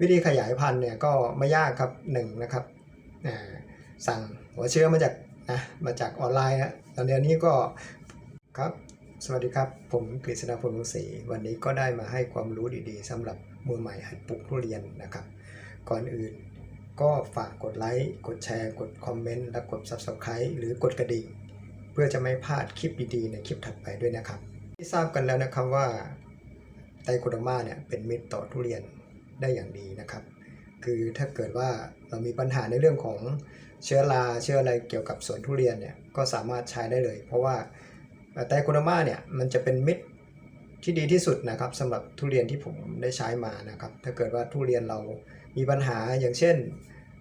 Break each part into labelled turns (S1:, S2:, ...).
S1: วิธีขยายพันธุ์เนี่ยก็ไม่ยากครับหนึ่งนะครับสั่งหัวเชื้อมาจากนะมาจากออนไลน์นะตอนเดี๋ยวนี้ก็ครับ สวัสดีครับ ผมกฤษณพลวงศรีวันนี้ก็ได้มาให้ความรู้ดีๆสำหรับมือใหม่หัดปลูกทุเรียนนะครับ ก่อนอื่นก็ฝากกดไลค์กดแชร์ กดคอมเมนต์และกด Subscribe หรือกดกระดิ่ง เพื่อจะไม่พลาดคลิปดีๆ ในคลิปถัดไปด้วยนะครับ ที่ทราบกันแล้วนะครับว่าไตโคดมาเนี่ยเป็นมิตรต่อทุเรียน ได้อย่างดีนะครับ คือถ้าเกิดว่าเรามีปัญหาในเรื่องของเชื้อราเชื้ออะไรเกี่ยวกับสวนทุเรียนเนี่ยก็สามารถใช้ได้เลย เพราะว่าไตโคโดมาเนี่ยมันจะเป็นมิตรที่ดีที่สุดนะครับสำหรับทุเรียนที่ผมได้ใช้มานะครับ ถ้าเกิดว่าทุเรียนเรามีปัญหาอย่างเช่น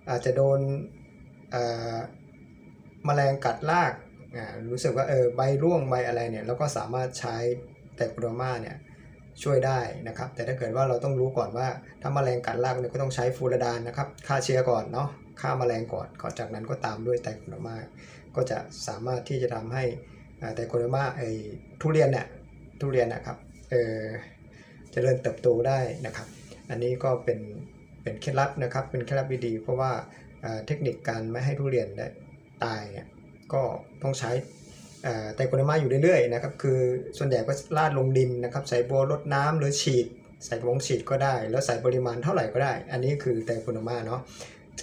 S1: อาจจะโดนเอ่อแมลงกัดรากอ่ารู้สึกว่าเออใบร่วงใบอะไรเนี่ยเราก็สามารถใช้ไตรโคโดมาเนี่ย ช่วยได้นะครับ แต่ถ้าเกิดว่าเราต้องรู้ก่อนว่าถ้าแมลงกัดรากเนี่ยก็ต้องใช้ฟูรดานนะครับฆ่าเชื้อก่อนเนาะฆ่าแมลงก่อนก่อนจากนั้นก็ตามด้วยไตรโคโดมาก็จะสามารถที่จะทำให้อ่าไตรโคโดมาไอ้ทุเรียนเนี่ยทุเรียนนะครับเออจเจริญเติบโตได้นะครับ อันนี้ก็เป็นเป็นเคล็ดลับนะครับ เป็นเคล็ดลับดีๆเพราะว่าเทคนิคการไม่ให้ทุเรียนได้ตายเนี่ยก็ต้องใช้ ไตรโคเดอร์มาอยู่เรื่อยๆนะครับคือส่วนใหญ่ก็ราดลงดินนะครับใส่บัวรดน้ำหรือฉีด ใส่กระบอกฉีดก็ได้ แล้วใส่ปริมาณเท่าไหร่ก็ได้ อันนี้คือไตรโคเดอร์มาเนาะ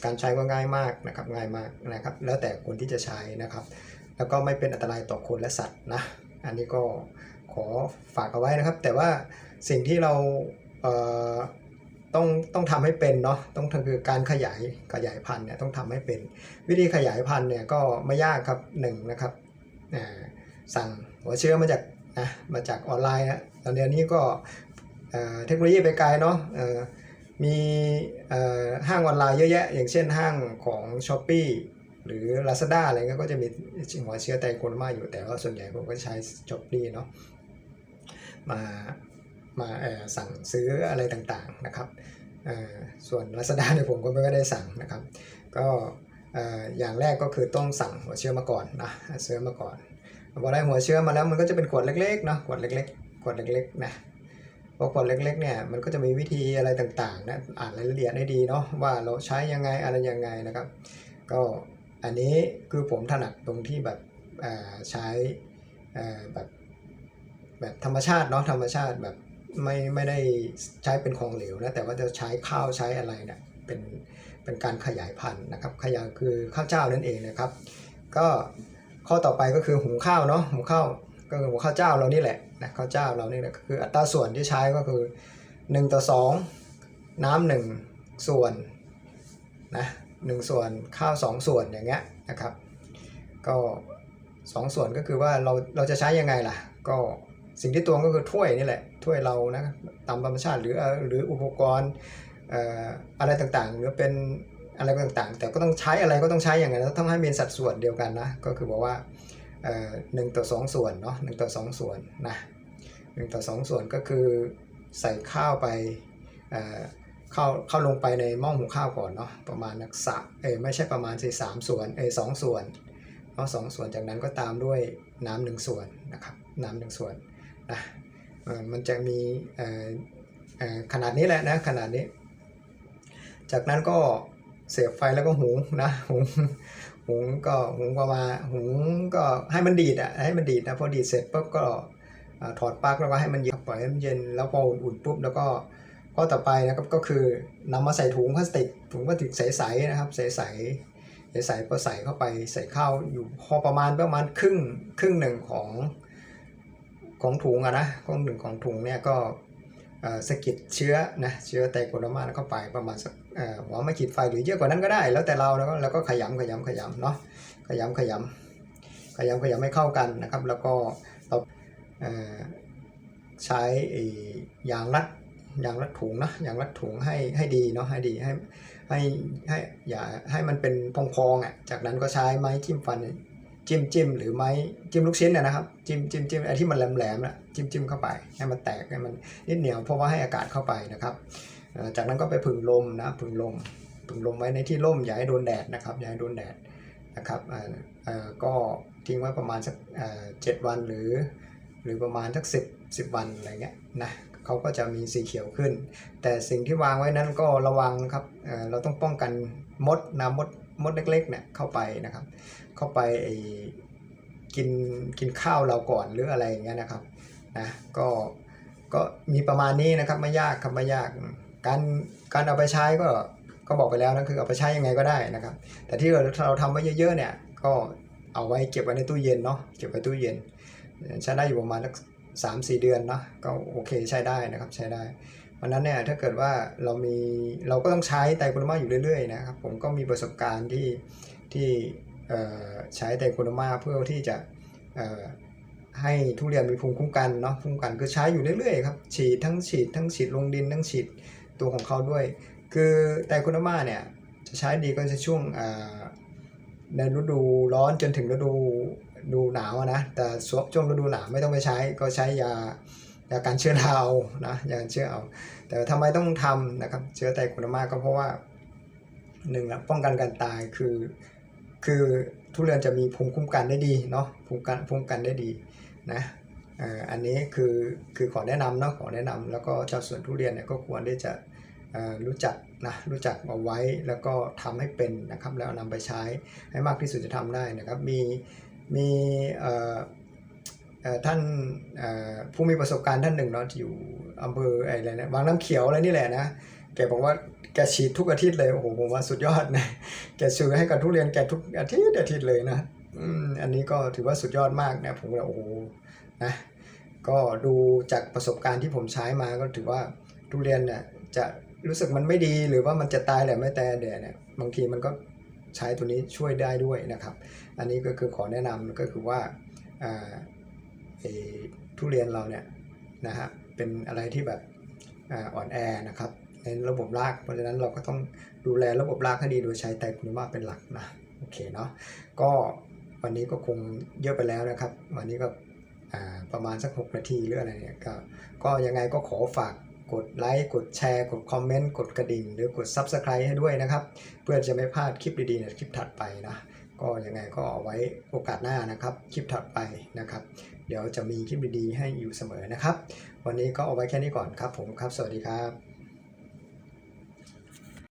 S1: การใช้ก็ง่ายมากนะครับง่ายมากนะครับแล้วแต่คนที่จะใช้นะครับแล้วก็ไม่เป็นอันตรายต่อคนและสัตว์นะอันนี้ก็ขอฝากเอาไว้นะครับ แต่ว่าสิ่งที่เราเต้องต้องทำให้เป็นเนาะต้องทำคือการขยายขยายพันธุ์เนี่ยต้องทำให้เป็น วิธีขยายพันธุ์เนี่ยก็ไม่ยากครับหนึ่งนะครับ สั่งหัวเชื้อมาจากนะมาจากออนไลน์นะตอนเดียวนี้ก็เทคโนโลยีไปไกลเนาะมีห้างออนไลน์เยอะแยะ อย่างเช่นห้างของ s h อ p e e หรือ Lazada อะไรเงี้ยก็จะมีหัวเชื้อไตโคโดมาอยู่แต่ว่าส่วนใหญ่ผมก็ใช้ s h อ p e e เนาะมามาสั่งซื้ออะไรต่างๆนะครับส่วน Lazada เนี่ยผมก็ไม่ได้สั่งนะครับ ก็ อย่างแรกก็คือต้องสั่งหัวเชื้อมาก่อนนะเชื้อมาก่อนพอได้หัวเชื้อมาแล้วมันก็จะเป็นขวดเล็กๆเนาะขวดเล็กๆขวดเล็กๆนะพอขวดเล็กๆเนี่ยมันก็จะมีวิธีอะไรต่างๆนะอ่านรายละเอียดให้ดีเนาะว่าเราใช้ยังไงอะไรยังไงนะครับ ก็อันนี้คือผมถนัดตรงที่แบบใช้แบบแบบธรรมชาติเนาะธรรมชาติแบบไม่ไม่ได้ใช้เป็นของเหลวนะแต่ว่าจะใช้ข้าวใช้อะไรเนี่ยเป็น เป็นการขยายพันธุ์นะครับ ขยายคือข้าวเจ้านั่นเองนะครับ ก็ข้อต่อไปก็คือหุงข้าวเนาะหุงข้าวก็คือหุงข้าวเจ้าเรานี่แหละนะข้าวเจ้าเรานี่แหละคืออัตราส่วนที่ใช้ก็คือ 1 ต่อ 2 น้ำหนึ่งส่วนนะหนึ่งส่วนข้าว 2 ส่วนอย่างเงี้ยนะครับ ก็ 2 ส่วนก็คือว่าเราเราจะใช้ยังไงล่ะ ก็สิ่งที่ตวงก็คือถ้วยนี่แหละถ้วยเรานะตามธรรมชาติหรือหรืออุปกรณ์ อะไรต่างๆ หรือเป็นอะไรต่างๆ แต่ก็ต้องใช้อะไรก็ต้องใช้อย่างนั้นต้องให้มีสัดส่วนเดียวกันนะ ก็คือบอกว่าหนึ่งต่อสองส่วนเนาะหนึ่งต่อสองส่วนนะหนึ่งต่อสองส่วนก็คือใส่ข้าวไปเข้าเข้าลงไปในหม้อหุงข้าวก่อนเนาะประมาณนักสะเอไม่ใช่ประมาณสี่สามส่วนเอสองส่วนเนาะสองส่วนจากนั้นก็ตามด้วยน้ำหนึ่งส่วนนะครับน้ำหนึ่งส่วนนะมันจะมีขนาดนี้แหละนะขนาดนี้ จากนั้นก็เสียบไฟแล้วก็หุงนะหุงหุงก็หุงประมาณหุงก็ให้มันดีดอะให้มันดีดนะพอดีดเสร็จปุ๊บก็ถอดปลั๊กแล้วก็ให้มันเย็นปล่อยให้มันเย็นแล้วพออุ่นๆปุ๊บแล้วก็ข้อต่อไปนะครับก็คือนำมาใส่ถุงพลาสติกถุงพลาสติกใสๆนะครับใสๆใสๆก็ใส่เข้าไปใส่ข้าวอยู่พอประมาณประมาณครึ่งครึ่งหนึ่งของของถุงอะนะครึ่งหนึ่งของถุงเนี่ยก็เสะกิดเชื้อนะเชื้อไตโคโดมาเข้าไปประมาณสักอ่อหัวไม่ขีดไฟหรือเยอะกว่านั้นก็ได้ แล้วแต่เราแล้วก็แล้วก็ขยำขยำขยำเนาะขยำขยำขยำขยำให้เข้ากันนะครับ แล้วก็เราเอ่อใช้ยางรัดยางรัดถุงนะยางรัดถุงให้ให้ดีเนาะให้ดีให้ให้ให้อย่าให้มันเป็นพองๆอะจากนั้นก็ใช้ไม้จิ้มฟัน จิ้มจิ้มหรือไม้จิ้มลูกชิ้นนะนะครับ จิ้มจิ้มจิ้มไอ้ที่มันแหลมแหลมๆนะจิ้มจิ้มเข้าไปให้มันแตกให้มันนิดเหนียวเพราะว่าให้อากาศเข้าไปนะครับจากนั้นก็ไปผึ่งลมนะผึ่งลมผึ่งลมไว้ในที่ร่มอย่าให้โดนแดดนะครับอย่าให้โดนแดดนะครับอ่อเอ่อก็ทิ้งไว้ประมาณสักเอ่อเจ็ดวันหรือ หรือประมาณสักสิบสิบวันอะไรเงี้ยนะเขาก็จะมีสีเขียวขึ้น แต่สิ่งที่วางไว้นั้นก็ระวังครับเราต้องป้องกันมดนะมด มดเล็กๆเนี่ยเข้าไปนะครับ เข้าไปกินกินข้าวเราก่อนหรืออะไรอย่างเงี้ยนะครับนะก็ก็มีประมาณนี้นะครับไม่ยากครับไม่ยากการการเอาไปใช้ก็ก็บอกไปแล้วนะคือเอาไปใช้ยังไงก็ได้นะครับ แต่ที่เราเราทำไว้เยอะๆเนี่ยก็เอาไว้เก็บไว้ในตู้เย็นเนาะเก็บไว้ตู้เย็นใช้ได้อยู่ประมาณสักสามสี่เดือนเนาะก็โอเคใช้ได้นะครับใช้ได้ วันนั้นเนี่ยถ้าเกิดว่าเรามีเราก็ต้องใช้ไตรโคโนมาอยู่เรื่อยๆนะครับผมก็มีประสบการณ์ที่ที่ใช้ไตรโคโนมาเพื่อที่จะให้ทุเรียนมีภูมิคุ้มกันเนาะภูมิคุ้มกันคือใช้อยู่เรื่อยๆครับฉีดทั้งฉีดทั้งฉีดลงดินทั้งฉีดตัวของเขาด้วย คือไตรโคโนมาเนี่ยจะใช้ดีก็จะช่วงในฤดูร้อนจนถึงฤดูดูหนาวนะแต่ช่วงฤดูหนาวไม่ต้องไปใช้ก็ใช้ยา ยาการเชื้อเอานะยาการเชื้อเอา แต่ทำไมต้องทำนะครับเชื้อไตโคโนมาก็เพราะว่าหนึ่งละป้องกันการตายคือคือทุเรียนจะมีภูมิคุ้มกันได้ดีเนาะภูมิกันภูมิคุ้มกันได้ดีนะอ่ออันนี้คือคือขอแนะนำเนาะขอแนะนำแล้วก็ชาวสวนทุเรียนเนี่ยก็ควรที่จะอ่อรู้จักนะรู้จักเอาไว้แล้วก็ทำให้เป็นนะครับแล้วนำไปใช้ให้มากที่สุดจะทำได้นะครับมีมีอ่อเอ่อ ท่านผู้มีประสบการณ์ท่านหนึ่งเนาะอยู่อำเภออะไรนะบางน้ำเขียวอะไรนี่แหละนะแกบอกว่าแกฉีดทุกอาทิตย์เลยโอ้โหผมว่าสุดยอดนะแกซื้อให้กับทุเรียนแกทุกอาทิตย์อาทิตย์เลยนะอันนี้ก็ถือว่าสุดยอดมากนะผมว่าโอ้โหนะก็ดูจากประสบการณ์ที่ผมใช้มาก็ถือว่าทุเรียนเนี่ยจะรู้สึกมันไม่ดีหรือว่ามันจะตายแหละไม่แต่แดดเนี่ยบางทีมันก็ใช้ตัวนี้ช่วยได้ด้วยนะครับ อันนี้ก็คือขอแนะนำก็คือว่าอ่า ทุเรียนเราเนี่ยนะฮะเป็นอะไรที่แบบอ่ออนแอนะครับในระบบราก เพราะฉะนั้นเราก็ต้องดูแลระบบรากให้ดีโดยใช้ไตรโคโนมาเป็นหลักนะโอเคเนาะก็วันนี้ก็คงเยอะไปแล้วนะครับ วันนี้ก็ประมาณสัก 6 นาทีหรืออะไรเนี่ยก็ก็ยังไงก็ขอฝากกดไลค์กดแชร์กดคอมเมนต์กดกระดิ่ง หรือกด Subscribe ให้ด้วยนะครับ เพื่อจะไม่พลาดคลิปดีๆในคลิปถัดไปนะ ก็ยังไงก็เอาไว้โอกาสหน้านะครับ คลิปถัดไปนะครับ เดี๋ยวจะมีคลิปดีๆให้อยู่เสมอนะครับ วันนี้ก็เอาไว้แค่นี้ก่อนครับผมครับ สวัสดีครับ